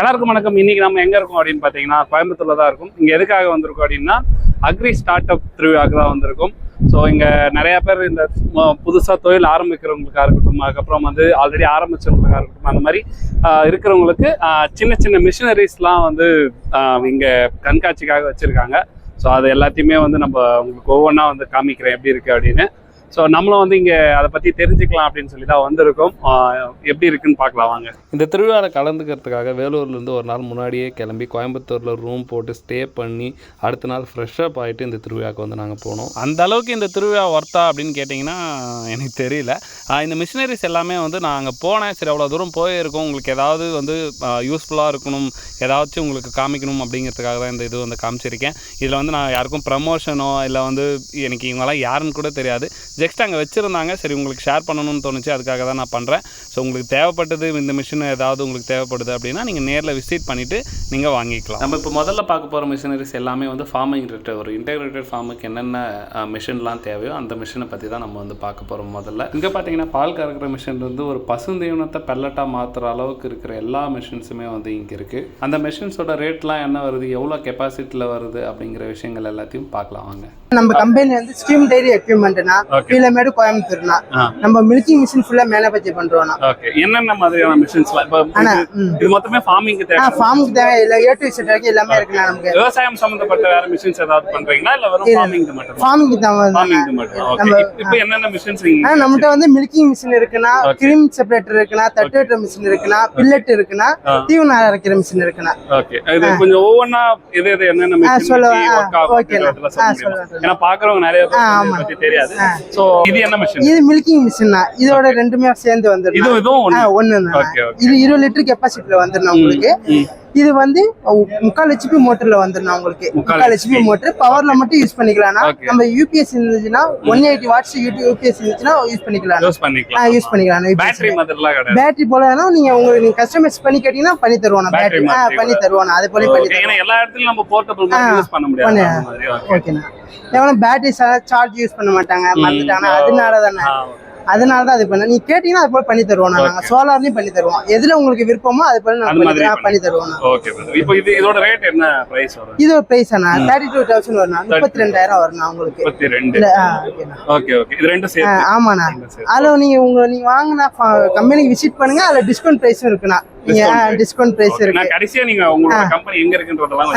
எல்லாருக்கும் வணக்கம். இன்னைக்கு நம்ம எங்க இருக்கோம் அப்படின்னு பாத்தீங்கன்னா கோயம்புத்தூர்ல தான் இருக்கும். இங்க எதுக்காக வந்திருக்கோம் அப்படின்னா அக்ரி ஸ்டார்ட் அப் திருவிழாக்கு தான் வந்திருக்கும். ஸோ இங்க நிறைய பேர் இந்த புதுசாக புதுசா தொழில் ஆரம்பிக்கிறவங்களுக்காக இருக்கட்டும் அதுக்கப்புறம் வந்து ஆல்ரெடி ஆரம்பிச்சவங்களுக்காக இருக்கட்டும் அந்த மாதிரி இருக்கிறவங்களுக்கு சின்ன சின்ன மிஷினரிஸ்லாம் வந்து இங்கே இங்க கண்காட்சிக்காக வச்சிருக்காங்க. ஸோ அது எல்லாத்தையுமே வந்து நம்ம உங்களுக்கு ஒவ்வொன்றா வந்து காமிக்கிறேன். எப்படி இருக்கு அப்படின்னு. ஸோ நம்மளும் வந்து இங்கே அதை பற்றி தெரிஞ்சுக்கலாம் அப்படின்னு சொல்லி தான் வந்திருக்கோம். எப்படி இருக்குன்னு பார்க்கலாம் வாங்க. இந்த திருவிழாவில் கலந்துக்கிறதுக்காக வேலூர்லேருந்து ஒரு நாள் முன்னாடியே கிளம்பி கோயம்புத்தூரில் ரூம் போட்டு ஸ்டே பண்ணி அடுத்த நாள் ஃப்ரெஷ்ஷப் ஆகிட்டு இந்த திருவிழாவுக்கு வந்து நாங்கள் போனோம். அந்த அளவுக்கு இந்த திருவிழா ஒர்த்தா அப்படின்னு கேட்டிங்கன்னா எனக்கு தெரியல. இந்த மிஷினரிஸ் எல்லாமே வந்து நான் அங்கே போனேன். சரி அவ்வளோ தூரம் போயிருக்கோம். உங்களுக்கு ஏதாவது வந்து யூஸ்ஃபுல்லாக இருக்கணும். ஏதாச்சும் உங்களுக்கு காமிக்கணும் அப்படிங்கிறதுக்காக தான் இந்த இது வந்து காமிச்சிருக்கேன். இதில் வந்து நான் யாருக்கும் ப்ரமோஷனோ இல்லை வந்து எனக்கு இவங்கெல்லாம் யாருன்னு கூட தெரியாது. ஜஸ்ட் அங்கே வச்சுருந்தாங்க. சரி உங்களுக்கு ஷேர் பண்ணணும்னு தோணுச்சு. அதுக்காக தான் நான் பண்ணுறேன் ஸோ உங்களுக்கு தேவைப்பட்டது இந்த மிஷின் ஏதாவது உங்களுக்கு தேவைப்படுது அப்படின்னா நீங்கள் நேரில் விசிட் பண்ணிவிட்டு நீங்கள் வாங்கிக்கலாம். நம்ம இப்போ முதல்ல பார்க்க போகிற மிஷினரிஸ் எல்லாமே வந்து ஃபார்மிங் ரிலேட்டட் ஒரு இன்டெகிரேட்டட் ஃபார்முக்கு என்னென்ன மிஷின்லாம் தேவையோ அந்த மிஷினை பற்றி தான் நம்ம வந்து பார்க்க போகிறோம் முதல்ல. இங்கே பார்த்தீங்கன்னா பால் கறக்கிற மிஷின் வந்து ஒரு பசுந்தீவனத்தை பெல்லட்டாக மாற்றுற அளவுக்கு இருக்கிற எல்லா மிஷின்ஸுமே வந்து இங்கே இருக்குது அந்த மிஷின்ஸோட ரேட்லாம் என்ன வருது? எவ்வளோ கெப்பாசிட்டியில் வருது? அப்படிங்கிற விஷயங்கள் எல்லாத்தையும் பார்க்கலாம் வாங்க. நம்ம கம்பெனி வந்து ஸ்ட்ரீம் டைரி எக்யூப்மெண்ட்னா. கீழமேடு கோயம்புத்தூர்னா. நம்ம மில்கிங் மிஷின் ஃபுல்லா மேனுஃபேக்சர் பண்றோம்னா. ஓகே என்னென்ன மாதிரியான ஆனா, இது- மொத்தமே ஃபார்மிங்க்கு தேவை ஃபார்முக்கு தேவை. இல்ல ஏ டு செட் வரைக்கும் எல்லாமே இருக்குண்ணா நமக்கு. விவசாயம் சம்பந்தப்பட்ட வேற மிஷின்ஸ் ஏதாவது பண்றீங்களா? இல்ல வெறும் இல்ல. ஃபார்மிங் மட்டும் ஃபார்முக்கு தான் வந்து ஃபார்மிங் மட்டும் ஓகே இப்போ என்னென்ன மிஷின்ஸ் நம்மகிட்ட வந்து மில்கிங் மிஷின் இருக்குன்னா Okay. கிரீம் செப்பரேட்டர் இருக்குன்னா தட்டுவெட்டுற மிஷின் இருக்குன்னா பில்லட் இருக்குன்னா ஆ. தீவனம் அரைக்கிற மிஷின் இருக்குன்னா ஓகே இது கொஞ்சம் ஒவ்வொன்றா எது எது என்னென்ன மிஷின் சொல்லுவா. ஆ, ஒர்க் ஆகும் okay. அப்படின்றதுல சொல்ல ஆ, முடியுமா? சொல்லுவேன், சொல்லுவேன். ஏன்னா பாக்குறவங்க நிறைய பேர். பத்தி தெரியாது. சோ இது என்ன மிஷின் இது மில்கிங் மிஷின் தான். இதோட ரெண்டுமே சேர்ந்து இது வந்துடும் இதுவும் ஒண்ணு. இது இருபது லிட்டர் கெப்பாசிட்டில வந்துடும் உங்களுக்கு. இது வந்து முக்கால் ஹெச்பி மோட்டர்ல வந்துடும் உங்களுக்கு முக்கால் ஹெச்பி மோட்டர். பவர்ல மட்டும் யூஸ் பண்ணிக்கலாம்னா Okay. நம்ம யூபிஎஸ் இருந்துச்சுன்னா ஒன் எயிட்டி வாட்ஸ் யூபிஎஸ் இருந்துச்சுன்னா யூஸ் பண்ணிக்கலாம். யூஸ் பண்ணிக்கலாம். யூஸ் பண்ணிக்கலாம். பேட்டரி போல நீங்க உங்களுக்கு நீங்க கஸ்டமைஸ் பண்ணி கேட்டீங்கன்னா பண்ணி தருவோம் பேட்டரி பண்ணி தருவோம் அது போல பண்ணி தருவோம் எல்லா இடத்துலயும் நம்ம போர்ட்டபிள் யூஸ் பண்ண முடியாது. ஓகேண்ணா எவ்வளோ பேட்டரி சார்ஜ் யூஸ் பண்ண மாட்டாங்க. மறந்துட்டாங்கன்னா அதனால தானே அதனால தான் அது பண்ண நீங்க கேட்டீங்கன்னா அது போல பண்ணி தருவோம் நாங்க சோலார்லயும் பண்ணி தருவோம். எதுல உங்களுக்கு விருப்பமோ அது போல நாங்க பண்ணி- தருவோம் இப்போ இது இதோட ரேட் என்ன பிரைஸ் வரும்? இது ஒரு பிரைஸ் அண்ணா. தேர்ட்டி டூ தௌசண்ட் வரும் முப்பத்தி ரெண்டாயிரம் வரும் உங்களுக்கு. ஓகே ஓகே இது ரெண்டும் ஆ, சேர்த்து. ஆமாண்ணா. அதுல நீங்க உங்க நீங்க வாங்கினா கம்பெனிக்கு விசிட் பண்ணுங்க. அதுல டிஸ்கவுண்ட் பிரைஸும் இருக்குண்ணா. டிஸ்கவுண்ட் பிரைஸ் இருக்கு. கடைசியா நீங்க உங்களோட கம்பெனி எங்க இருக்குன்றதெல்லாம்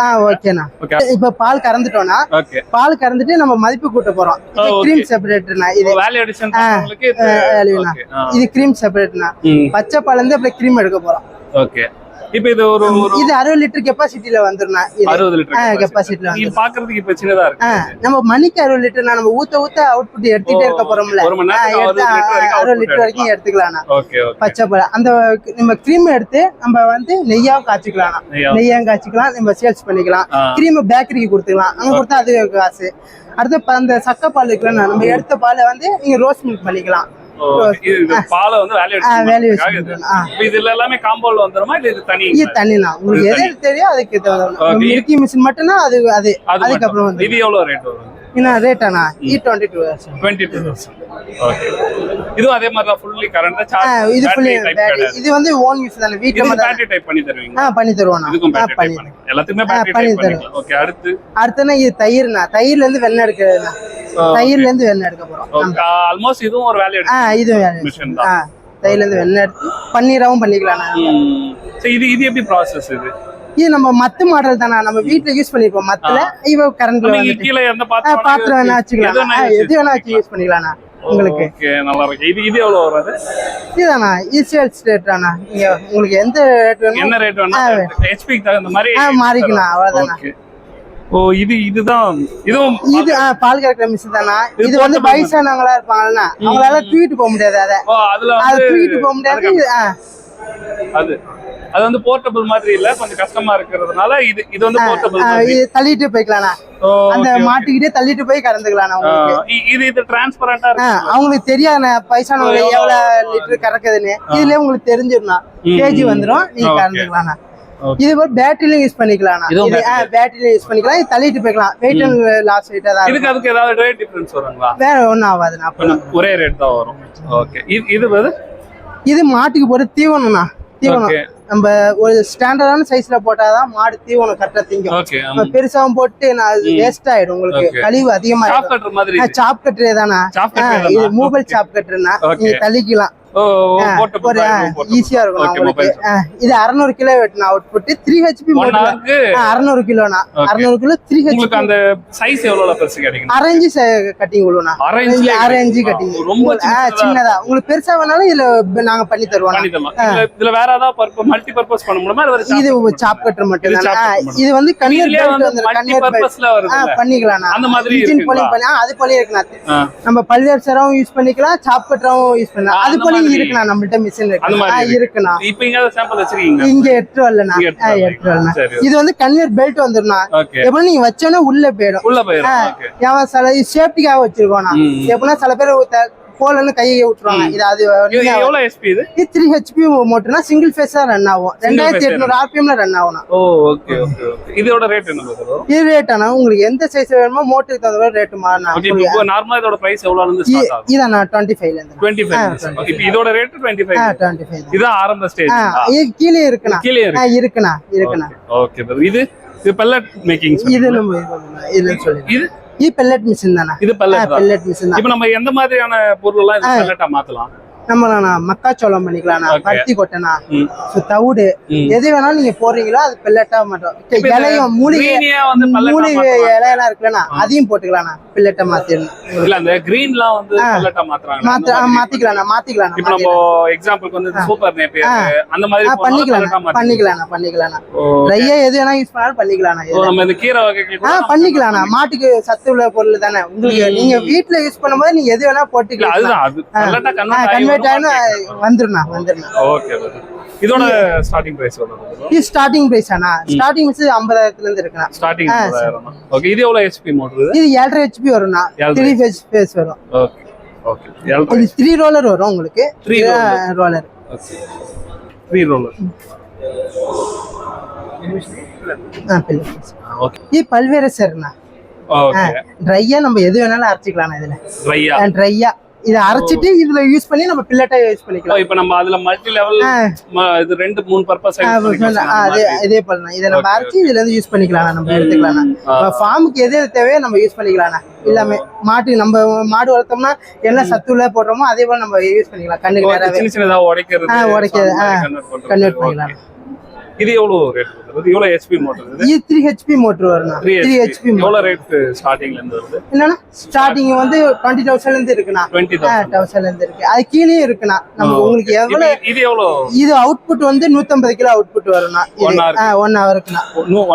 ஆ, ஓகேண்ணா ஓகே இப்ப பால் கறந்துட்டோம்னா பால் கறந்துட்டு நம்ம மதிப்பு கூட்ட போறோம். கிரீம் செப்பரேட்டர்னா இது. வேல்யூ இது கிரீம் செப்பரேட்னா ம். பச்சை பால் இருந்து அப்படியே கிரீம் எடுக்க போறோம். ஓகே இப்போ இது ஒரு இது அறுபது லிட்டர் கெப்பாசிட்டில வந்துருண்ணா. இது 60 லிட்டர் ஆ, capacity. capacity ல இது பாக்குறதுக்கு இப்ப சின்னதா இருக்கு. நம்ம மணிக்கு அறுபது லிட்டர் நம்ம ஊத்த ஊத்த அவுட்புட் எடுத்துட்டே இருக்க போறோம்ல. ஒரு மணி ஆ, நேரத்துக்கு எடுத்து, 60 லிட்டர் வரைக்கும் அறுபது லிட்டர் வரைக்கும் ஓகே பச்சை பால். அந்த நம்ம கிரீம் எடுத்து நம்ம வந்து நெய்யாவும் காய்ச்சிக்கலாம் நெய்யா. காய்ச்சிக்கலாம் நம்ம சேல்ஸ் பண்ணிக்கலாம். கிரீம் பேக்கரிக்கு கொடுத்துக்கலாம். அங்க கொடுத்தா அது காசு. அடுத்து அந்த சக்கை பால் இருக்குல்ல நம்ம எடுத்த பாலை வந்து நீங்க ரோஸ் மில்க் பண்ணிக்கலாம். பாலை வந்து வேல்யூ எல்லாமே வந்துருமா இல்ல இது தனி இது தண்ணினா உங்களுக்கு எது எது தெரியும் அதுக்கு Okay. மில்கி மிஷின் மட்டும்னா அது அது அது அதுக்கப்புறம் மட்டும். வந்து இது எவ்வளவு ரேட் வரும்? என்ன ரேட்டாண்ணா இ twenty two twenty two okay இதுவும் அதே மாதிரி தான் ஃபுல்லி கரண்ட் சார்ஜ் இது ஃபுல்லி வந்து ஓன் யூஸ் தானே. வீட்டுல இதுக்கு மட்டும் பேட்டரி டைப் பண்ணி தருவீங்க ஆ பண்ணி தருவோம் இதுக்கும் ஆ பேட்டரி பண்ணி டைப் பண்ணி எல்லாத்துக்குமே பேட்டரி பண்ணி டைப் பண்ணிக்கலாம் ஓகே அடுத்து? அடுத்தனா இது தயிர்ண்ணா தயிர்ல இருந்து வெண்ணெய் எடுக்கிறதுண்ணா தயிர்ல இருந்து வெண்ணெய் எடுக்க போறோம். ஆல்மோஸ்ட் இதுவும் ஒரு வேல்யூ ஆ இது வேணும் மிஷின் தான். தயிர்ல இருந்து வெண்ணெய் எடுத்து பன்னீராவும் பண்ணிக்கலாம்ண்ணா சோ இது இது எப்படி ப்ராசஸ் இது? இது நம்ம மத்து மாடல் தானே? நம்ம வீட்ல யூஸ் பண்ணிருப்போம் மத்துல. இவ கரண்ட்ல கீழ ஆ, பாத்திரம் பாத்திரம் வேணா வச்சுக்கலாம். எது வேணா வச்சு யூஸ் பண்ணிக்கலாம்ண்ணா உங்களுக்கு. நல்லா இருக்கு. இது இது எவ்வளவு வருது இதுதாண்ணா ஈஸியல் ரேட்டாண்ணா நீங்க உங்களுக்கு எந்த ரேட் வேணும் என்ன ரேட் வேணா ஹெச்பிக்கு தகுந்த மாதிரி மாறிக்கலாம் அவ்வளவுதாண்ணா ஓகே ஓ இது இதுதான். இதுவும் இது பால் கறக்கிற மிஷின் தானா? இது வந்து வயசானவங்களா இருப்பாங்கல்ல அவங்களால தூக்கிட்டு போக முடியாது அதை. அதுல தூக்கிட்டு போக முடியாது. அது அது வந்து போர்ட்டபிள் மாதிரி இல்ல கொஞ்சம் கஷ்டமா இருக்கிறதுனால இது இது வந்து போர்ட்டபிள் இது தள்ளிட்டு போய்க்கலாம்ண்ணா ஓ, அந்த. மாட்டிக்கிட்டே தள்ளிட்டு போய் இ- இது இது டிரான்ஸ்பரண்டா இருக்கு அவங்களுக்கு தெரியாதுண்ணா வயசானவங்க எவ்வளவு- லிட்டர் கறக்குதுன்னு. இதுலயே உங்களுக்கு தெரிஞ்சிடணும் கேஜி ம். வந்துரும் நீங்க Okay. இது போய் பேட்டரியிலும் யூஸ் பண்ணிக்கலாம்ண்ணா இதுவும் இது பேட்டரியில யூஸ் பண்ணிக்கலாம். இது தள்ளிட்டு போய்க்கலாம். வெயிட் அண்ட் லாஸ் வெயிட்டா தான் இதுக்கு அதுக்கு ஏதாவது ரேட் டிஃபரன்ஸ் வருங்களா? வேற ஆகாதுண்ணா அப்ப. கொஞ்சம் ஒரே ரேட் தான் வரும். ஓகே இது இது வந்து? இது மாட்டுக்கு போற தீவனம்ண்ணா. தீவனம். நம்ம ஒரு ஸ்டாண்டர்டான சைஸ்ல போட்டாதான் மாடு தீவனம் கரெக்டா திங்கும். பெருசாவும் போட்டு நான். வேஸ்ட் ஆயிடும் உங்களுக்கு. கழிவு அதிகமாயிடும் சாப் கட்டர் மாதிரி இது. சாப் கட்டுறே தானே. இது? மூவல் சாப் கட்டுறா Okay. நீங்க தள்ளிக்கலாம். ஈஸியா இருக்கும். உங்களுக்கு இது அறுநூறு கிலோ வெட்டினா அவுட் புட் த்ரீ ஹெச்பி அறுநூறு கிலோனா. அறுநூறு கிலோ த்ரீ ஹெச்பி அந்த சைஸ் எவ்வளவு பெருசு கிடைக்கும் அரேஞ்சு கட்டிங் விழுவனா அரேஞ்ச் அரேஞ்சு கட்டிங் ரொம்ப சின்னதா. உங்களுக்கு பெருசா வேணாலும் இதுல நாங்க பண்ணி தருவோம் பண்ணி தரலாம். இதுல இதுல வேற ஏதாவது பர்பஸ் மல்டி பர்பஸ் பண்ண முடியுமா? இல்ல இது சாப் கட்டர் மட்டும் இது தான் வந்து இதுலயே பெல்ட் பண்ணிக்கலாம் அந்த மாதிரி அது போலயும் இருக்குண்ணா. ஆ. நம்ம பல்வேர்சராவும் யூஸ் பண்ணிக்கலாம் சாப் கட்டராவும் யூஸ் பண்ணலாம். அது மாதிரி. இருக்குண்ணா நம்மள்ட்ட மிஷின் இருக்கு. இருக்குண்ணா. இப்ப இங்க சாம்பிள் வச்சிருக்கீங்க இங்க எட்டு வரலண்ணா. எட்டு இது வந்து கன்னியர் பெல்ட் வந்துருண்ணா ஓகே எப்படி நீங்க வச்சோன்னா உள்ள போயிடும். உள்ள சில சேஃப்டிக்காக வச்சிருக்கோம் நான் ம். எப்படின்னா சில பேர் போலன்னு கையை விட்டுருவாங்க இது அது எவ்வளவு எஸ்பி இது? த்ரீ ஹெச்பி மோட்டர்னா சிங்கிள் ஃபேஸா ரன் ஆகும். ரெண்டாயிரத்தி எட்நூறு ஆர்பிஎம்ல ரன் ஆகும் ஓ ஓகே ஓகே இதோட ரேட் என்ன இது ரேட் ஆனா உங்களுக்கு எந்த சைஸ் வேணுமோ மோட்டருக்கு தகுந்த மாதிரி ரேட் இப்போ நார்மலா இதோட பிரைஸ் எவ்வளவு இருந்து இதான் டுவெண்ட்டி ஃபைவ்ல இருந்து. 25 இப்போ இதோட ரேட் 25 ஆ டுவெண்ட்டி ஃபைவ் இதான் ஆரம்ப ஸ்டேஜ் இது கீழே இருக்குண்ணா. கீழே ஆ இருக்கு இருக்குண்ணா. இருக்குண்ணா ஓகே இது இது பெல்லட் மேக்கிங் இது நம்ம இது இது பெல்லட் மிஷின் தானே? இது பெல்லட் மிஷின் இப்போ நம்ம எந்த மாதிரியான பொருள் எல்லாம் பெல்லட்டா மாத்தலாம்? நம்ம நான் மக்காச்சோளம் பண்ணிக்கலாம்ண்ணா. பருத்தி கொட்டைண்ணா தவிடு. எது வேணாலும் நீங்க போடுறீங்களோ அது பெல்லட்டா மாட்டோம். இலையும் மூலிகை மூலிகை. இலையெல்லாம் இருக்குல்லண்ணா அதையும் போட்டுக்கலாம்ண்ணா பெல்லட்டா மாத்திடணும் இல்ல அந்த கிரீன்லாம் வந்து பெல்லட்டா மாத்துறாங்க மாத்த ஆ, மாத்திக்கலாம்ண்ணா மாத்திக்கலாம்ண்ணா இப்போ நம்ம எக்ஸாம்பிளுக்கு வந்து சூப்பர் நேப்பியர் அந்த மாதிரி ஆ, போனா பண்ணிக்கலாம் மாத்திக்கலாம். பண்ணிக்கலாம்ண்ணா பண்ணிக்கலாம்ண்ணா ட்ரையா எது வேணா யூஸ் பண்ணாலும் பண்ணிக்கலாம்ண்ணா. நம்ம இந்த கீரை வகைகள் ஆ கூட பண்ணிக்கலாம்ண்ணா மாட்டுக்கு சத்து உள்ள பொருள் தானே. உங்களுக்கு நீங்க வீட்ல யூஸ் பண்ணும்போது நீங்க எது வேணா போட்டுக்கலாம். அதுதான். அது பெல்லட்டா கன்வெர்ட் வந்துருண்ணா வந்துருண்ணா. ஓகே இதோட ஸ்டார்டிங் பிரைஸ் இது ஸ்டார்டிங் பிரைஸ் ஆனா ஸ்டார்டிங் பிரைஸ் ஐம்பதாயிரத்துல இருந்து இருக்குண்ணா. ஸ்டார்டிங் ஆ, ஓகே இது எவ்வளவு ஹெச்பி மோட்டர் இது? இது ஏழரை ஹெச்பி வரும்ண்ணா. ஏழரை. த்ரீ ஃபேஸ் ஃபேஸ் வரும். ஓகே ரோலர் வரும் உங்களுக்கு. Three ரோலர் ஓகே ரோலர் இது பல்வேறு சேர்ண்ணா ட்ரையா நம்ம எது வேணாலும் அரைச்சிக்கலாம் இதுல. ட்ரையா ட்ரையா இதை அரைச்சிட்டு இதுல யூஸ் பண்ணி நம்ம பில்லட்டா யூஸ் பண்ணிக்கலாம். இப்போ நம்ம அதுல மல்டி லெவல் இது ரெண்டு மூணு பர்பஸ் அதே இதே பண்ணலாம் இதை நம்ம அரைச்சி இதுல இருந்து யூஸ் பண்ணிக்கலாம். நம்ம எடுத்துக்கலாம் ஃபார்முக்கு எது எது தேவையோ நம்ம யூஸ் பண்ணிக்கலாம். எல்லாமே மாட்டு நம்ம மாடு வளர்த்தோம்னா என்ன சத்துள்ள போடுறோமோ அதே போல நம்ம யூஸ் பண்ணிக்கலாம். கண்ணுக்கு நேராவே. சின்ன சின்னதா உடைக்கிறது உடைக்கிறது. கன்வெர்ட் பண்ணிக்கலாம். இது எவ்வளவு ரேட் வருது? இவ்வளவு ஹெச்பி மோட்டர் இது த்ரீ ஹெச்பி மோட்டர் வரும் த்ரீ ஹெச்பி எவ்வளவு ரேட் ஸ்டார்டிங்ல இருந்து வருது? என்னன்னா ஸ்டார்டிங் வந்து டுவெண்ட்டி தௌசண்ட்ல இருந்து இருக்குண்ணா. டுவெண்ட்டி தௌசண்ட் தௌசண்ட்ல இருந்து இருக்கு. அது கீழே இருக்குண்ணா. நம்ம உங்களுக்கு எவ்வளவு இது எவ்வளவு? இது அவுட்புட் வந்து 150 கிலோ அவுட்புட் வரும்ண்ணா. One ஹவருக்குண்ணா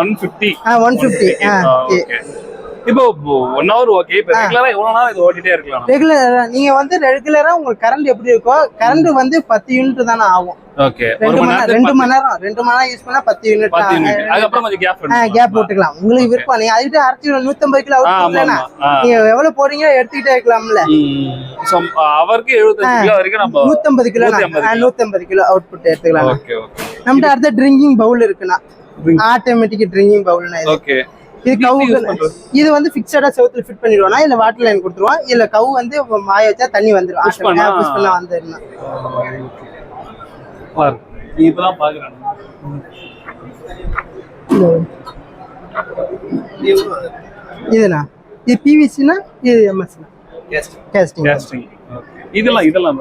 one fifty one fifty okay இப்போ ஒன் ஹவர் ஓகே இப்போ ரெகுலரா எவ்வளவு நாள் இது ஓட்டிட்டே இருக்கலாம் ரெகுலர் நீங்க வந்து ரெகுலரா உங்களுக்கு கரண்ட் எப்படி இருக்கோ கரண்ட் வந்து பத்து யூனிட் தானே ஆகும். ஓகே ரெண்டு மணி நேரம் ரெண்டு மணி நேரம் ரெண்டு மணி நேரம் யூஸ் பண்ணா பத்து யூனிட் அதுக்கப்புறம் கொஞ்சம் கேப் கேப் போட்டுக்கலாம் உங்களுக்கு விருப்பம். நீங்க அதுக்கிட்ட அரைச்சி நூத்தம்பது கிலோ ஆமா அவுட் ஆமா ஆ. நீங்க எவ்வளவு போறீங்க எடுத்துக்கிட்டே இருக்கலாம்ல. அவருக்கு எழுபத்தஞ்சு கிலோ வரைக்கும் நம்ம நூத்தம்பது கிலோ 150 கிலோ. நூத்தம்பது கிலோ அவுட்புட் எடுத்துக்கலாம். நம்மகிட்ட அடுத்த ட்ரிங்கிங் பவுல் இருக்குண்ணா. ஆட்டோமேட்டிக் ட்ரிங்கிங் பவுல்னா ஓகே இது கவு? இது வந்து ஃபிக்ஸடா செவுத்துல ஃபிட் பண்ணிடுவோம்னா இல்ல வாட்டர் லைன் கொடுத்துருவோம் இல்ல கவு வந்து மாய வச்சா தண்ணி வந்துடும்? புஷ் பண்ணா நீ இப்பதான் பாக்குறேன். இதுண்ணா? இது பிவிசினா இது எம்எஸ்னா கேஸ்டிங் கேஸ்டிங் இதெல்லாம் இதெல்லாம்.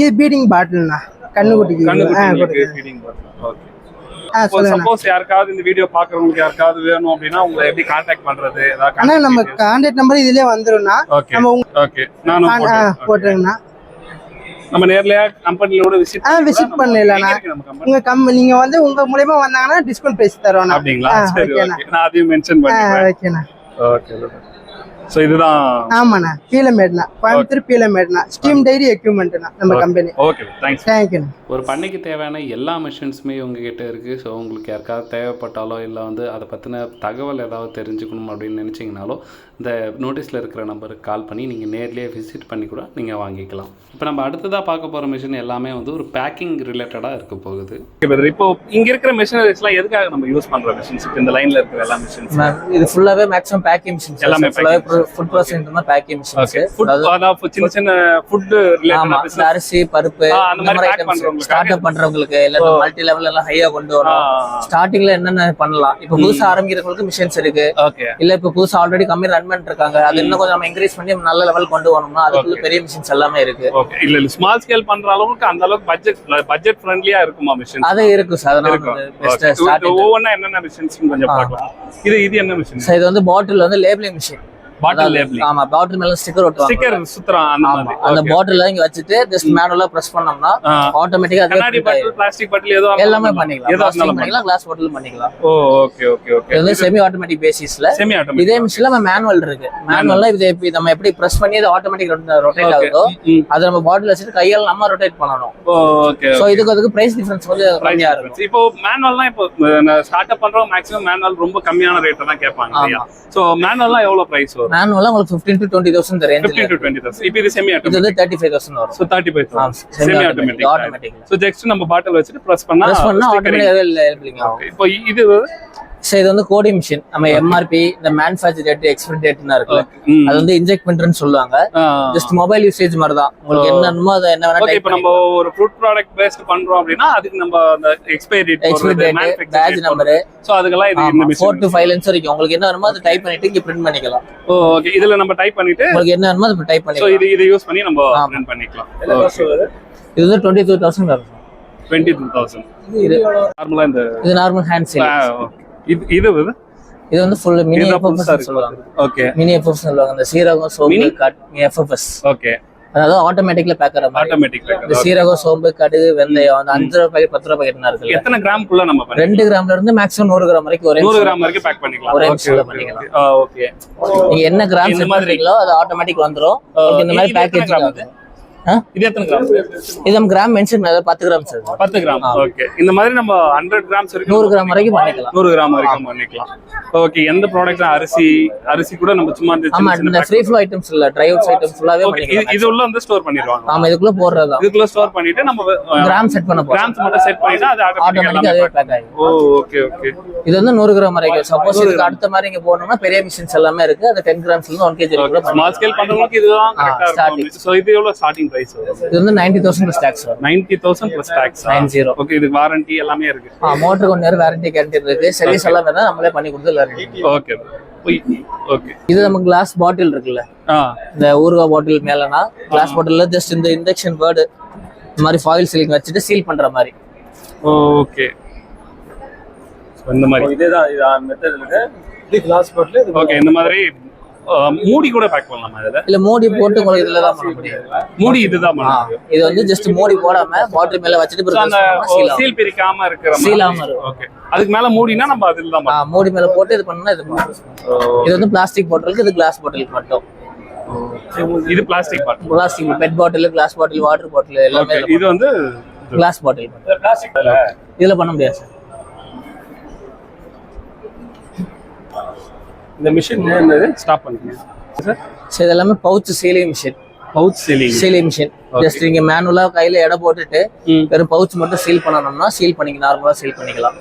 இது பீடிங் பாட்டில்ண்ணா கண்ணுக்குட்டிக்கு ஆ, கண்ணுக்குட்டிங்களுக்கு கொடுக்குறேன். feeding bottle. Okay. சப்போஸ் யாருக்காவது இந்த வீடியோ பாக்குறவங்களுக்கு யாருக்காவது வேணும் அப்படின்னா உங்களை எப்படி கான்டாக்ட் பண்றது? அண்ணா நம்ம கான்டாக்ட் நம்பர் இதுலயே வந்துரும்ண்ணா. ஓகே நம்ம ஓகே நானும். போட்டுருங்கண்ணா நம்ம நேர்லயா கம்பெனியோட விசிட் ஆ விசிட் கம்பெனி உங்க கம் நீங்க வந்து உங்க மூலியமா வந்தாங்கன்னா டிஸ்கவுண்ட் பிரைஸ் தரோண்ணா. அப்படிங்களா? சரி. ஓகே நான் அதையும் மென்ஷன் ஆ பண்ணிடுறேன் ஓகேண்ணா ஓகே ஸோ இதுதான் ஆமாண்ணா. பீலமேட்ண்ணா கோயம்புத்தூர் பீலமேட்ண்ணா ஸ்டீம் டைரி எக்யூப்மெண்ட்ண்ணா நம்ம கம்பெனி ஓகே தேங்க்ஸ் தேங்க்யூண்ணா ஒரு பண்ணைக்கு தேவையான எல்லா மிஷின்ஸுமே உங்ககிட்ட இருக்குது ஸோ உங்களுக்கு யாருக்காவது தேவைப்பட்டாலோ இல்லை வந்து அதை பற்றின தகவல் ஏதாவது தெரிஞ்சுக்கணும் அப்படின்னு நினச்சிங்கனாலோ இந்த நோட்டீஸில் இருக்கிற நம்பருக்கு கால் பண்ணி நீங்கள் நேர்லேயே விசிட் பண்ணி கூட நீங்கள் வாங்கிக்கலாம். இப்போ நம்ம அடுத்ததாக பார்க்க போகிற மிஷின் எல்லாமே வந்து ஒரு பேக்கிங் ரிலேட்டடாக இருக்க போகுது. இப்போ இங்க இருக்கிற மிஷினரிஸ்லாம் எதுக்காக நம்ம யூஸ் பண்ற மிஷின்ஸ் இந்த லைன்ல இருக்கிற எல்லா மிஷின்ஸ் மேம் இது ஃபுல்லாவே மேக்ஸிமம் பேக்கிங் மிஷின்ஸ் எல்லாமே ஃபுட் ப்ராசஸிங் தான் பேக்கிங் மிஷின்ஸ் ஓகே ஃபுட் அதாவது சின்ன சின்ன ஃபுட் ரிலேட்டட் அரிசி பருப்பு அந்த மாதிரி பண்றவங்க ஸ்டார்ட் அப் பண்றவங்களுக்கு இல்ல. மல்டி லெவல் எல்லாம் ஹையா கொண்டு வரணும். ஸ்டார்டிங்ல என்னென்ன பண்ணலாம்? இப்ப புதுசா ஆரம்பிக்கிறவங்களுக்கு மிஷின்ஸ் இருக்கு. இல்ல இப்ப புதுசா ஆல்ரெடி கம்மி ரன் பண்ணிட்டு இருக்காங்க அது இன்னும் கொஞ்சம் நம்ம என்கரேஜ் பண்ணி நல்ல லெவல் கொண்டு வரணும்னா அதுக்குள்ள பெரிய மிஷின்ஸ் எல்லாமே இருக்கு. இல்ல இல்ல ஸ்மால் ஸ்கேல் பண்ற அளவுக்கு அந்த அளவுக்கு பட்ஜெட் பட்ஜெட் ஃப்ரெண்ட்லியா இருக்குமா மிஷின் அது இருக்கு சார். ஒவ்வொன்றா என்னென்ன மிஷின்ஸ் கொஞ்சம். பார்க்கலாம். இது இது என்ன மிஷின் இது வந்து பாட்டில் வந்து லேபிளிங் மிஷின் பாட்டில் லேபிளிங் ஆமா பாட்டில் மேல ஸ்டிக்கர் ஒட்டுவாங்க. ஸ்டிக்கர் சுத்துறான் அந்த மாதிரி அந்த Okay. பாட்டில் இங்க வச்சுட்டு ஜஸ்ட் மேனுவலா பிரஸ் பண்ணோம்னா. ஆட்டோமேட்டிக்கா அதுவே கண்ணாடி print ஆயிடும். பாட்டில் பிளாஸ்டிக் பாட்டில் ஏதோ எல்லாமே பண்ணிக்கலாம். இருந்தாலும் பண்ணிக்கலாம். கிளாஸ் பாட்டில் பண்ணிக்கலாம். ஓ ஓகே ஓகே ஓகே இது வந்து செமி ஆட்டோமேட்டிக் பேசிஸ்ல செமி இதே மிஷின்ல நம்ம மேனுவல் இருக்கு. மேனுவல்ல இது எப்படி நம்ம எப்படி பிரஸ் பண்ணி அது ஆட்டோமேட்டிக் ரொட்டேட் ஆகுதோ அதை நம்ம பாட்டில் வச்சுட்டு கையால நம்ம ரொட்டேட் பண்ணணும். ஓகே சோ இதுக்கு அதுக்கு பிரைஸ் டிஃபரன்ஸ் வந்து கம்மியா இருக்கும். இப்போ மேனுவல்னா இப்போ ஸ்டார்ட் அப் பண்றோம் மேக்ஸிமம் மேனுவல் ரொம்ப கம்மியான ரேட் தான் கேட்பாங்க சோ மேனுவல்லாம் எவ்வளவு பிரைஸ் வரும்? மேனுவலா உங்களுக்கு ஃபிஃப்டீன் டு டுவெண்ட்டி தௌசண்ட் ரேஞ்சில் 15 டு 20 தௌசண்ட் இப்போ இது செமி இது ஆட்டோமேட்டிக் வந்து தேர்ட்டி ஃபைவ் தௌசண்ட் வரும். So thirty five semi semi automatic automatic so just நம்ம பாட்டில் வச்சுட்டு ப்ரெஸ் பண்ணா ப்ரெஸ் பண்ணா sticker ஆட்டோமேட்டிக்காவே லேபிளிங் ஆகும். இப்போ இது ஸோ இது வந்து கோடிங் மிஷின் நம்ம எம்ஆர்பி இந்த மேனுஃபேக்சர் டேட் எக்ஸ்பைரி டேட்னா இருக்குல்ல. அது வந்து இன்ஜெக்ட் பண்றேன்னு சொல்லுவாங்க. ஜஸ்ட் மொபைல் யூசேஜ் மாதிரி தான் உங்களுக்கு. என்னமோ அதை என்ன வேணா இப்போ நம்ம ஒரு ஃப்ரூட் ப்ராடக்ட் பேஸ்ட் பண்றோம் அப்படின்னா அதுக்கு நம்ம அந்த expiry date expiry date batch number so அதுக்கெல்லாம் இது இந்த four to machine five lens வரைக்கும். உங்களுக்கு என்ன வேணுமோ அதை டைப் பண்ணிட்டு இங்க பிரிண்ட் பண்ணிக்கலாம். ஓ ஓகே இதுல நம்ம டைப் பண்ணிட்டு உங்களுக்கு என்ன வேணுமோ அதை டைப் பண்ணிக்கலாம் இது இதை யூஸ் பண்ணி நம்ம. பிரிண்ட் பண்ணிக்கலாம். இது வந்து டுவெண்ட்டி டூ தௌசண்ட் வரும். டுவெண்ட்டி டூ தௌசண்ட் இது நார்மலா இந்த இது நார்மல் ஹேண்ட் சேல். இது இது இது வந்து ஃபுல் மினி எஃப்எஃப்எஸ் சொல்லுவாங்க. இருக்கு. ஓகே மினி எஃப்எஃப்ஸ் சொல்லுவாங்க. இந்த சீரகம் சோம்பு? கட் எஃப்எஃப்எஸ் ஓகே அதாவது ஆட்டோமேட்டிக்ல பேக்கர் மாதிரி. ஆட்டோமேட்டிக் இந்த சீரகம் சோம்பு கடுகு வெந்தயம் அந்த அஞ்சு ரூபாய் பாக்கெட் பத்து ரூபாய் பாக்கெட்னா இருக்குல்ல. எத்தனை கிராம்க்குள்ள நம்ம பண்ணி ரெண்டு கிராம்ல இருந்து மேக்ஸிமம் நூறு கிராம் வரைக்கும் ஒரே நூறு. கிராம் வரைக்கும் பேக் பண்ணிக்கலாம். ஒரே ல பண்ணிக்கலாம். ஓகே நீங்க என்ன கிராம் செட். பண்றீங்களோ அது ஆட்டோமேட்டிக் வந்துரும். இந்த மாதிரி பேக்கேஜ் கிராம் இது? எத்தனை கிராம்? இது நம்ம கிராம் மென்ஷன் பத்து கிராம் சார். பத்து கிராம். ஓகே. இந்த மாதிரி நம்ம ஹண்ட்ரட் கிராம்ஸ் வரைக்கும் நூறு கிராம் வரைக்கும் பண்ணிக்கலாம். நூறு கிராம் வரைக்கும் பண்ணிக்கலாம். ஓகே எந்த ப்ராடக்ட் அரிசி அரிசி கூட நம்ம சும்மா ஆமா சின்ன இந்த சின்ன ஃப்ரீ ஃப்ளோ ஐட்டம்ஸ் இல்ல ட்ரை அவுட்ஸ் ஐட்டம்ஸ் ஃபுல்லாவே ஓகே இது பண்ணிக்கலாம். இது உள்ள வந்து ஸ்டோர் பண்ணிடுவாங்க. ஆமா இதுக்குள்ள இதுக்குள்ள ஸ்டோர் பண்ணிட்டு நம்ம கிராம் செட் பண்ண போறோம். கிராம்ஸ் மட்டும் செட் பண்ணிட்டா அது ஆட்டோமேட்டிக் ஆட்டோமேட்டிக்கா அதே பேக் ஆகும் ஓ ஓகே ஓகே இது வந்து நூறு கிராம் வரைக்கும். சப்போஸ் இதுக்கு அடுத்த மாதிரி இங்க போனோம்னா பெரிய மிஷின்ஸ் எல்லாமே இருக்கு. அது டென் கிராம்ஸ்ல இருந்து ஒன் கேஜி ஸ்மால் ஸ்கேல் பண்றவங்களுக்கு இதுதான் சோ இது எவ்வளவு ஸ்டார்டிங் பிரைஸ் வரும். இது வந்து நைன்டி தௌசண்ட் வரும். Ninety thousand plus tax nine zero okay இதுக்கு வாரண்டி எல்லாமே இருக்கு. மோட்டர் கொஞ்ச நேரம் வாரண்டி கேரண்டி இருக்கு. சர்வீஸ் எல்லாம் வேணா நம்மளே பண்ணி கொடுத்து ஓகே ஓகே இது நம்ம கிளாஸ் பாட்டில் இருக்குல்ல? ஆ. இந்த ஊறுகாய் பாட்டில் மேலனா கிளாஸ் பாட்டில்ல ஜஸ்ட் இந்த இண்டக்ஷன் வேர்டு இந்த மாதிரி ஃபாயில் சீலிங் வச்சுட்டு சீல் பண்ற மாதிரி. ஓகே இந்த மாதிரி. இதேதான் இது மெத்தட் இருக்கு. இது கிளாஸ் பாட்டில் இது ஓகே இந்த மாதிரி ஆ, மூடி கூட பேக் பண்ணலாமா இதுல? இல்ல மூடி போட்டு உங்களுக்கு இதுல தான் பண்ண முடியும் மூடி இதுதான் பண்ணுவாங்க இது வந்து ஜஸ்ட் மூடி போடாம பாட்டில் மேல வச்சுட்டு அந்த சீல் பிரிக்காம இருக்கிற ஆகாம இருக்கும். ஓகே அதுக்கு மேல மூடினா நம்ம அதில் தான் ஆ, மூடி மேல போட்டு இது பண்ணா இது இது வந்து பிளாஸ்டிக் பாட்டிலுக்கு இது கிளாஸ் பாட்டிலுக்கு மட்டும். இது plastic bottle plastic PET bottle glass bottle water bottle எல்லாமே இது வந்து கிளாஸ் பாட்டில் பிளாஸ்டிக் இதுல பண்ண முடியாது இந்த மிஷின் என்னது? ஸ்டாப் பண்ணுங்க. ஸோ இது எல்லாமே pouch sealing machine pouch sealing sealing machine just நீங்க மேனுவலா கையில எடை போட்டுட்டு. வெறும் பவுச் மட்டும் சீல் பண்ணணும்னா சீல் பண்ணிக்க நார்மலா சீல் பண்ணிக்கலாம்.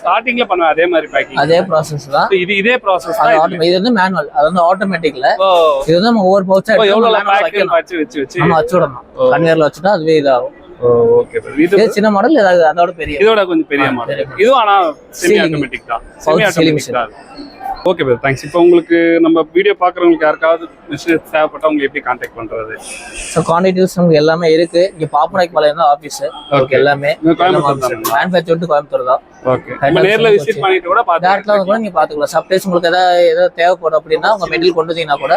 ஸ்டார்டிங்ல பண்ணுவேன் அதே மாதிரி பேக்கிங் அதே ப்ராசஸ் தான். இது இதே ப்ராசஸ் தான் இது. வந்து மேனுவல் அது வந்து ஆட்டோமேட்டிக்ல ஓ இது வந்து நம்ம ஒவ்வொரு பவுச்சா எவ்வளவு வைக்கணும் வச்சு வச்சு நம்ம வச்சு விடணும். கன்வேர்ல வச்சுட்டா அதுவே இதாகும். ஓகே இது இது சின்ன மாடல் அதோட பெரிய இதோட கொஞ்சம் பெரிய மாடல் இதுவும் ஆனா செமி. ஆட்டோமேட்டிக் தான். செமி ஆட்டோமேட்டிக் தான். ஓகே பிரதர் தேங்க்ஸ் இப்போ உங்களுக்கு நம்ம வீடியோ பார்க்குறவங்களுக்கு யாருக்காவது மிஷின் தேவைப்பட்டா உங்களுக்கு எப்படி கான்டாக்ட் பண்றது? ஸோ குவான்டிட்டிஸ் நமக்கு எல்லாமே இருக்கு. இங்க பாப்பநாய்க்கு பாளையம் தான் ஆஃபீஸ் Okay. எல்லாமே. இங்க கோயம்புத்தூர் தானே? மேனுஃபேக்சர் வந்து கோயம்புத்தூர் தான். ஓகே நேர்ல விசிட் பண்ணிட்டு கூட பார்த்து கூட நீங்க பாத்துக்கலாம் சப்டைஸ் உங்களுக்கு ஏதாவது ஏதாவது தேவைப்படும் அப்படின்னா உங்க மெட்டீரியல் கொண்டு வந்தீங்கன்னா கூட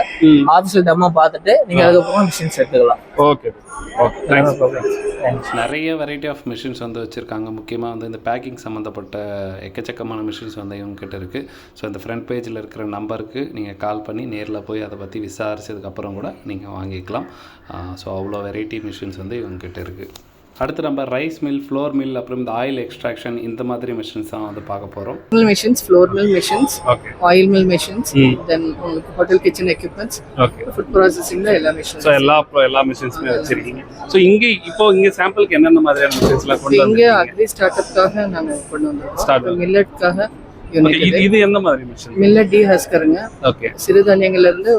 ஆஃபீஸில் டெமோ பார்த்துட்டு நீங்க அதுக்கப்புறம் மிஷின்ஸ் எடுத்துக்கலாம். ஓகே ஓகே நிறைய வெரைட்டி ஆஃப் மிஷின்ஸ் வந்து வச்சுருக்காங்க. முக்கியமாக வந்து இந்த பேக்கிங் சம்மந்தப்பட்ட எக்கச்சக்கமான மிஷின்ஸ் வந்து இவங்ககிட்ட இருக்குது ஸோ இந்த ஃப்ரண்ட் பேஜில் இருக்கிற நம்பருக்கு நீங்கள் கால் பண்ணி நேரில் போய் அதை பற்றி விசாரிச்சதுக்கப்புறம் கூட நீங்கள் வாங்கிக்கலாம். ஸோ அவ்வளோ வெரைட்டி மிஷின்ஸ் வந்து இவங்ககிட்ட இருக்குது அடுத்து நம்ம ரைஸ் மில் ஃப்ளோர் மில் அப்புறம் இந்த ஆயில் எக்ஸ்ட்ராக்ஷன் இந்த மாதிரி மிஷின்ஸ் தான் வந்து பார்க்க போகிறோம் floor mill machines, okay oil mill machines, Mm. then உங்களுக்கு hotel kitchen equipments, okay processing ல எல்லா machines. ஸோ எல்லா எல்லா மிஷின்ஸுமே வச்சிருக்கீங்க. ஸோ இங்கே இப்போ இங்கே சாம்பிளுக்கு என்னென்ன மாதிரியான மிஷின்ஸ்லாம் கொண்டு இங்க அக்ரி ஸ்டார்ட்அப்காக நாங்க கொண்டு Start வந்திருக்கோம் மில்லட்காக இது எந்த மாதிரி மிஷின் மில்லட் டீ ஹஸ்கருங்க. ஓகே சிறுதானியங்கள்ல இருந்து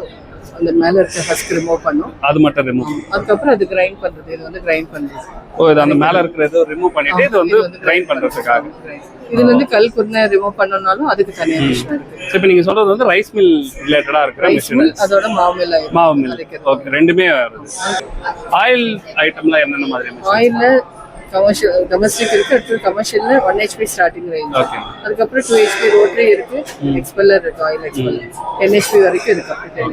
அந்த மேல இருக்க ஹஸ்க் ரிமூவ் பண்ணோம். அது மட்டும் ரிமூவ் அதுக்கப்புறம் அது கிரைண்ட் பண்றது இது வந்து கிரைண்ட் பண்றது. ஓ இது அந்த மேல இருக்கிற ரிமூவ் பண்ணிட்டு இது வந்து கிரைண்ட் பண்றதுக்காக. இதுல இருந்து கல் குருணை ரிமூவ் பண்ணனாலும் அதுக்கு தனியா மிஷின் இருக்கு. இப்போ நீங்க சொல்றது வந்து ரைஸ் மில் ரிலேட்டடா இருக்கிற மிஷின் அதோட மாவு மில் மாவு மில் ஓகே ரெண்டுமே வருது. ஆயில் ஐட்டம்லாம் என்னென்ன மாதிரி ஆயில்ல கமர்ஷியல் டொமஸ்டிக் இருக்கு அடுத்து கமர்ஷியல்ல ஒன் ஹெச்பி ஸ்டார்டிங் ரேஞ்ச் அதுக்கப்புறம் டூ ஹெச்பி ரோட்டரி இருக்கு. எக்ஸ்பெல்லர் இருக்கு ஆயில் எக்ஸ்பெல்லர் டென் ஹெச்பி வரைக்கும் இருக்கு. டென்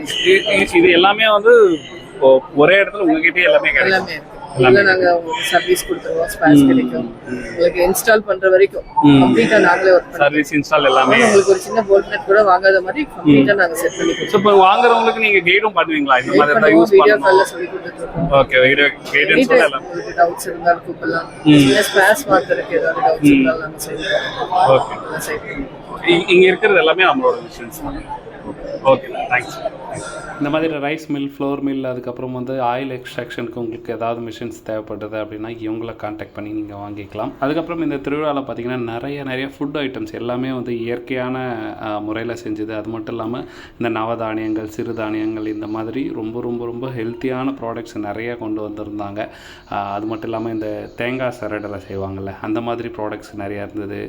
ஹெச்பி இது எல்லாமே வந்து ஒரே இடத்துல உங்ககிட்டயே எல்லாமே எல்லாமே இருக்கு. இதுல நாங்க உங்களுக்கு சர்வீஸ் கொடுத்துருவோம் ஸ்பேஸ் கிடைக்கும். உங்களுக்கு இன்ஸ்டால் பண்ற வரைக்கும் கம்ப்ளீட்டா நாங்களே ஒர்க் சர்வீஸ் இன்ஸ்டால் எல்லாமே. உங்களுக்கு ஒரு சின்ன போல்ட் நட் கூட வாங்காத மாதிரி கம்ப்ளீட்டா நாங்க செட் பண்ணி ஸோ இப்போ வாங்குறவங்களுக்கு நீங்க கைடும் பண்ணுவீங்களா? இந்த மாதிரி கொடுத்துருவோம் யூஸ் வீடியோ கால்ல சொல்லி கொடுத்துட்டு இருக்கோம் ஓகே வீடியோ கைடன்ஸ் எல்லாம். உங்களுக்கு டவுட்ஸ் இருந்தாலும் கூப்பிடலாம். சின்ன ஸ்பேஸ் மாத்துறதுக்கு ஏதாவது டவுட்ஸ் இருந்தாலும் நாங்க சரி ஓகே இங்க இருக்கிறது எல்லாமே நம்மளோட மிஷின்ஸ் ஓகே தேங்க்ஸ் இந்த மாதிரி ரைஸ் மில் ஃப்ளோர் மில் அதுக்கப்புறம் வந்து ஆயில் எக்ஸ்ட்ராக்ஷனுக்கு உங்களுக்கு ஏதாவது மிஷின்ஸ் தேவைப்படுது அப்படின்னா இவங்களை காண்டாக்ட் பண்ணி நீங்கள் வாங்கிக்கலாம். அதுக்கப்புறம் இந்த திருவிழாவில் பார்த்தீங்கன்னா நிறைய நிறைய ஃபுட் ஐட்டம்ஸ் எல்லாமே வந்து இயற்கையான முறையில் செஞ்சது. அது மட்டும் இல்லாமல் இந்த நவதானியங்கள் சிறுதானியங்கள் இந்த மாதிரி ரொம்ப ரொம்ப ரொம்ப ஹெல்த்தியான ப்ராடக்ட்ஸ் நிறைய கொண்டு வந்திருந்தாங்க. அது மட்டும் இல்லாமல் இந்த தேங்காய் சரடலை செய்வாங்கள்ல அந்த மாதிரி ப்ராடக்ட்ஸ் நிறையா இருந்தது.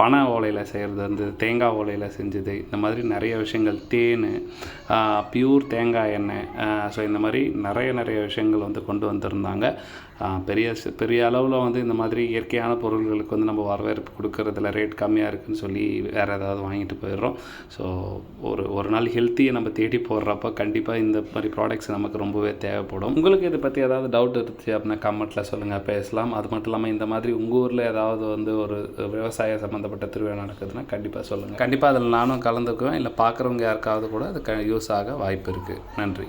பனை ஓலையில் செய்கிறது வந்து தேங்காய் ஓலையில் செஞ்சது இந்த மாதிரி நிறைய விஷயங்கள் தேன் பியூர் தேங்காய் எண்ணெய் ஸோ இந்த மாதிரி நிறைய நிறைய விஷயங்கள் வந்து கொண்டு வந்திருந்தாங்க. பெரிய பெரிய அளவில் வந்து இந்த மாதிரி இயற்கையான பொருள்களுக்கு வந்து நம்ம வரவேற்பு கொடுக்கறதுல ரேட் கம்மியாக இருக்குன்னு சொல்லி வேறு ஏதாவது வாங்கிட்டு போயிடுறோம். ஸோ ஒரு ஒரு நாள் ஹெல்த்தியை நம்ம தேடி போடுறப்ப கண்டிப்பாக இந்த மாதிரி ப்ராடக்ட்ஸ் நமக்கு ரொம்பவே தேவைப்படும். உங்களுக்கு இதை பற்றி ஏதாவது டவுட் இருந்துச்சு அப்படின்னா கமெண்ட்டில் சொல்லுங்கள் பேசலாம். அது மட்டும் இல்லாமல் இந்த மாதிரி உங்கள் ஊரில் ஏதாவது வந்து ஒரு விவசாய சம்மந்தப்பட்ட திருவிழா நடக்குதுன்னா கண்டிப்பாக சொல்லுங்கள் கண்டிப்பாக அதில் நானும் கலந்துக்குவேன். இல்லை பார்க்குறவங்க யாருக்காவது கூட அது க யூஸ் ஆக வாய்ப்பு இருக்குது நன்றி.